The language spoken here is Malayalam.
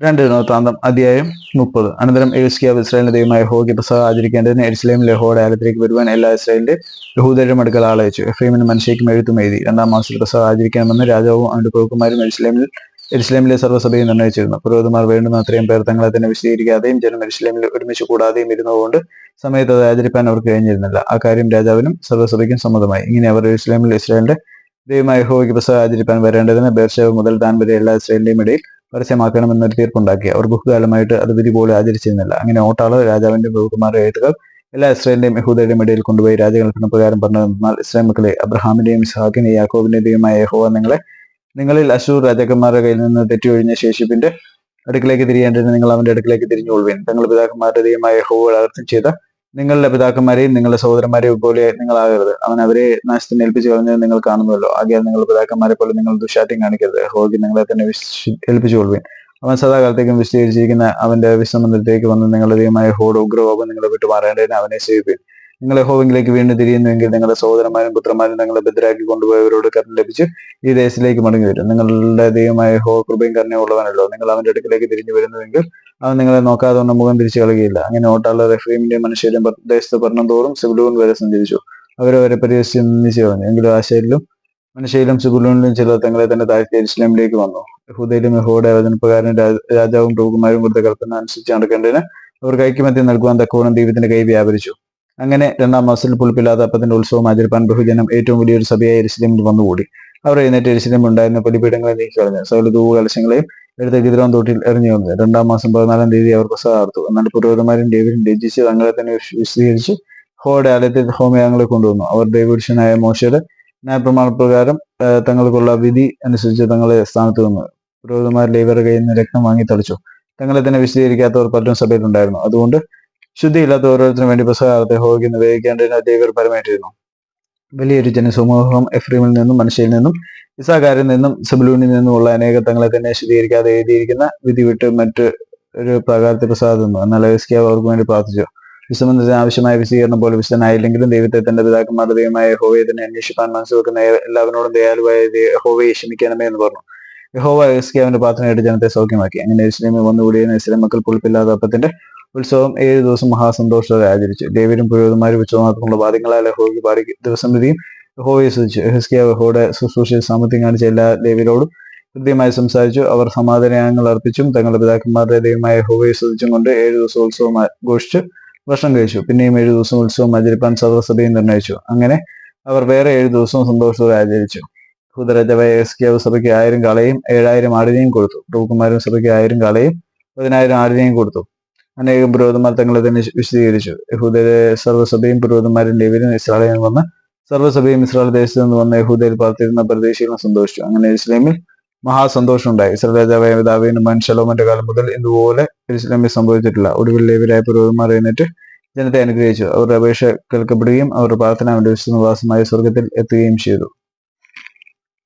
രണ്ട് ദിനവൃത്താന്തം അധ്യായം മുപ്പത്. അനന്തരം എഴുസ്കിയാവ് ഇസ്രായേലിന്റെ ദൈവമായ ഹോഗി പ്രസവം ആചരിക്കേണ്ടതിന് എരുസലേമിലെ ലഹോയുടെ ആലത്തിലേക്ക് വരുവാൻ എല്ലാ ഇസ്രായേലിന്റെ യഹൂദരുടെ അടുക്കൽ ആളയച്ചു. എഫ്രീമിന് മനുഷ്യക്കും എഴുത്തും എഴുതി. രണ്ടാം മാസത്തിൽ പ്രസവം ആചരിക്കണമെന്ന് രാജാവും അവന്റെ പ്രഭുക്കുമാരും എരുസലേമിൽ എരുസലേമിലെ സർവസഭയും നിർണയിച്ചിരുന്നു പുരോഹിതമാർ വേണ്ടുന്ന അത്രയും പേർ തങ്ങളെ തന്നെ വിശദീകരിക്കാതെയും ജനം എരുസലേമിൽ ഒരുമിച്ച് കൂടാതെയും ഇരുന്നതുകൊണ്ട് സമയത്ത് അത് ആചരിപ്പാൻ അവർക്ക് കഴിഞ്ഞിരുന്നില്ല. ആ കാര്യം രാജാവിനും സർവസഭയ്ക്കും സമ്മതമായി. ഇങ്ങനെ അവർ എരുസലേമിൽ ഇസ്രായേലിന്റെ ദൈവമായ ഹോഗി പ്രസവം ആചരിപ്പാൻ വരേണ്ടതിന് ബേർഷേവ് മുതൽ താൻ വരെ എല്ലാ ഇസ്രായേലിന്റെയും ഇടയിൽ പരസ്യമാക്കണമെന്നൊരു തീർപ്പുണ്ടാക്കി. അവർ ബഹുകാലമായിട്ട് അത് വിധി പോലെ ആചരിച്ചിരുന്നില്ല. അങ്ങനെ ഓട്ടാൾ രാജാവിന്റെ ബഹുമാരുടെ എഴുത്തുകൾ എല്ലാ ഇസ്രായേലിന്റെയും യഹൂദയുടെയും ഇടയിൽ കൊണ്ടുപോയി രാജകൽപ്പന പ്രകാരം പറഞ്ഞതെന്നാൽ ഇസ്രായേൽ മക്കളെ അബ്രഹാമിന്റെയും ഇസ്ഹാക്കിന്റെയും യാക്കോബിന്റെയും ദൈവമായ യഹോവ നിങ്ങളെ നിങ്ങളിൽ അശൂർ രാജാക്കന്മാരുടെ കയ്യിൽ നിന്ന് തെറ്റിയൊഴിഞ്ഞ ശേഷിപ്പിന്റെ അടുക്കിലേക്ക് തിരിയേണ്ടതിന് നിങ്ങൾ അവന്റെ അടുക്കിലേക്ക് തിരിഞ്ഞുകൊള്ളുവേൻ. തങ്ങളുടെ പിതാക്കന്മാരുടെ ദൈവമായ യഹോവ അകർത്തം ചെയ്ത നിങ്ങളുടെ പിതാക്കന്മാരെയും നിങ്ങളുടെ സഹോദരന്മാരെയും പോലെ നിങ്ങളാകരുത്. അവൻ അവരെ നാശത്തിന് ഏൽപ്പിച്ചു കളഞ്ഞത് നിങ്ങൾ കാണുന്നുവല്ലോ. ആകെ നിങ്ങളുടെ പിതാക്കന്മാരെ പോലെ നിങ്ങൾ ദുശാറ്റം കാണിക്കരുത്. ഹോഗി നിങ്ങളെ തന്നെ ഏൽപ്പിച്ചു കൊള്ളുവേൻ അവൻ സദാകാലത്തേക്കും വിശദീകരിച്ചിരിക്കുന്ന അവന്റെ വിശ്രമത്തിലേക്ക് വന്ന് നിങ്ങളുടെ ദൈവമായ ഹോഡ് ഉഗ്രകോപം നിങ്ങളെ വിട്ടു മാറേണ്ടതിന് അവനെ സേവിപ്പിൻ. നിങ്ങൾ ഹോവിംഗിലേക്ക് വീണ്ടും തിരിയുന്നുവെങ്കിൽ നിങ്ങളുടെ സഹോദരന്മാരും പുത്രന്മാരും നിങ്ങളെ ഭദ്രാക്കി കൊണ്ടുപോയവരോട് കരുണ ലഭിച്ച് ഈ ദേശത്തിലേക്ക് മടങ്ങി വരും. നിങ്ങളുടെ ദൈവമായ ഹോ കൃപയും കരുണയുള്ളവനല്ലോ നിങ്ങൾ അവന്റെ അടുക്കിലേക്ക് തിരിഞ്ഞു വരുന്നുവെങ്കിൽ അവൻ നിങ്ങളെ നോക്കാതെ ഒന്നും മുഖം തിരിച്ചു കളയുകയില്ല. അങ്ങനെ ഓട്ടാള റഫീമിന്റെയും മനുഷ്യരും ദേശത്ത് ഭരണം തോറും സിബുലൂൻ വരെ സഞ്ചരിച്ചു. അവരവരെ പരിഹസിച്ച് നിന്നിച്ചു കളഞ്ഞു എങ്കിലും ആശയിലും മനുഷ്യയിലും സുഗുലൂണിലും ചിലർ തങ്ങളെ തന്നെ താഴ്ത്തി ഇസ്ലാമിലേക്ക് വന്നു. യഹൂദയിലും യഹോയുടെ വചനപ്രകാരം രാജാവും പ്രഭുക്കുമാരും കൊടുത്ത കൽപ്പന അനുസരിച്ച് നടക്കേണ്ടതിന് അവർക്ക് ഐക്യമത്യം നൽകുവാൻ തക്കവണ്ണം ദൈവത്തിന്റെ കൈ വ്യാപരിച്ചു. അങ്ങനെ രണ്ടാം മാസത്തിൽ പുളിപ്പില്ലാത്ത അപ്പത്തിന്റെ ഉത്സവം ആചരിപ്പാൻ ബഹുജനം ഏറ്റവും വലിയൊരു സഭയായ എരിശിലേമിൽ വന്നുകൂടി. അവർ എഴുന്നേറ്റ് എരിശിലേമിൽ ഉണ്ടായിരുന്ന ബലിപീഠങ്ങളെ നീക്കി കളഞ്ഞു. സകല ധൂവകലശങ്ങളെയും എടുത്ത ഗിദ്രോൻ തോട്ടിൽ എറിഞ്ഞു വന്നത് രണ്ടാം മാസം പതിനാലാം തീയതി അവർ പ്രസാദം നടത്തു എന്നാൽ പുരോഹിതന്മാരും ഡേവിഡും രചിച്ച് തങ്ങളെ തന്നെ വിശ്- വിശദീകരിച്ച് ഹോയുടെ ആലയത്തിൽ ഹോമയാഗങ്ങളെ കൊണ്ടുവന്നു. അവർ ദൈവപുരുഷനായ മോശയുടെ ന്യായപ്രമാണപ്രകാരം പ്രകാരം തങ്ങൾക്കുള്ള വിധി അനുസരിച്ച് തങ്ങളെ സ്ഥാനത്ത് വന്നു പുരോഹിതന്മാർ ഇവരുടെ കയ്യിൽ നിന്ന് രക്തം വാങ്ങി തളിച്ചു. തങ്ങളെ തന്നെ വിശദീകരിക്കാത്തവർ പലരും സഭയിലുണ്ടായിരുന്നു. അതുകൊണ്ട് ശുദ്ധിയില്ലാത്ത ഓരോരുത്തരും വേണ്ടി പ്രസവകാലത്തെ ഹോഗി നിവേദിക്കേണ്ടതിന് ദൈവർ പരമേറ്റിരുന്നു. വലിയൊരു ജനസമൂഹം എഫ്രീമിൽ നിന്നും മനുഷ്യയിൽ നിന്നും ഇസാകാരിൽ നിന്നും സബലൂണിൽ നിന്നുമുള്ള അനേക തങ്ങളെ തന്നെ ശുദ്ധീകരിക്കാതെ എഴുതിയിരിക്കുന്ന വിധി വിട്ട് മറ്റ് ഒരു പ്രകാരത്തെ പ്രസാദം തന്നു എന്നാൽ എസ്കിയാവ് അവർക്ക് വേണ്ടി പ്രാർത്ഥിച്ചു. വിശ്വമന്ത്രത്തിന് ആവശ്യമായ വിശദീകരണം പോലെ വിശദനായില്ലെങ്കിലും ദൈവത്തെ തന്റെ പിതാക്കന്മാരുടെ ദൈവമായ ഹോവയെ തന്നെ അന്വേഷിപ്പാൻ മനസ്സ് വെക്കുന്ന എല്ലാവരോടും ദയാലുവായ ഹോവയെ ക്ഷമിക്കണമേ എന്ന് പറഞ്ഞു. യഹോവ എസ്കിയാവിന്റെ പ്രാർത്ഥനയായിട്ട് ജനത്തെ സൗഖ്യമാക്കി. അങ്ങനെ ഇസ്ലാമി വന്നുകൂടിയ ഇസ്ലാം മക്കൾ പുളിപ്പില്ലാതെ അപ്പത്തിന്റെ ഉത്സവം ഏഴ് ദിവസം മഹാസന്തോഷത്തോടെ ആചരിച്ചു. ദേവരും പുരോഹിതന്മാരും ഉത്സവമാർക്കുള്ള ബാധ്യങ്ങളായ ലഹോയ്ക്ക് പാടി ദിവസം വിധിയും യഹോവയെ സൂചിച്ചു എഹസ്കിയ യഹോയുടെ ശുശ്രൂഷയിൽ സാമർത്ഥ്യം കാണിച്ച എല്ലാ ദേവിയോടും കൃത്യമായി സംസാരിച്ചു. അവർ സമാധാനങ്ങൾ അർപ്പിച്ചും തങ്ങളുടെ പിതാക്കന്മാരുടെ ദൈവമായ യഹോവയെ സ്തുതിച്ചും കൊണ്ട് ഏഴ് ദിവസം ഉത്സവം ആഘോഷിച്ച്. ഭക്ഷണം കഴിച്ചു. പിന്നെയും ഏഴു ദിവസം ഉത്സവം ആചരിപ്പാൻ സർവസഭയും നിർണയിച്ചു. അങ്ങനെ അവർ വേറെ ഏഴു ദിവസവും സന്തോഷത്തോടെ ആചരിച്ചു. ഹുദരജവായ എസ്കിയാവ് സഭയ്ക്ക് ആയിരം കാളയും ഏഴായിരം ആടിനെയും കൊടുത്തു. പ്രഭുക്കുമാരും സഭയ്ക്ക് ആയിരം കാളയും പതിനായിരം ആടിനെയും കൊടുത്തു. അനേകം പുരോഹിതന്മാർ തങ്ങളെ തന്നെ വിശദീകരിച്ചു. യഹൂദരെ സർവസഭയും പുരോഹിതന്മാരും ലേവരും ഇസ്രായേലിൽ വന്ന സർവസഭയും ഇസ്രായേൽ ദേശത്ത് നിന്ന് വന്ന യഹൂദയിൽ പാർത്തിരുന്ന പ്രദേശികളും സന്തോഷിച്ചു. അങ്ങനെ ഇസ്ലാമിൽ മഹാസന്തോഷം ഉണ്ടായി ഇസ്രായേൽ രാജാവായ ദാവീനും മനുഷ്യലോമന്റെ കാലം മുതൽ ഇതുപോലെ ഇസ്ലാമിൽ സംഭവിച്ചിട്ടില്ല. ഒടുവിൽ ലേവരായ പുരോഹിതന്മാർ എന്നിട്ട് ജനത്തെ അനുഗ്രഹിച്ചു. അവരുടെ അപേക്ഷ കേൾക്കപ്പെടുകയും അവരുടെ പ്രാർത്ഥന അവന്റെ വിശ്വനിവാസമായ സ്വർഗത്തിൽ എത്തുകയും ചെയ്തു.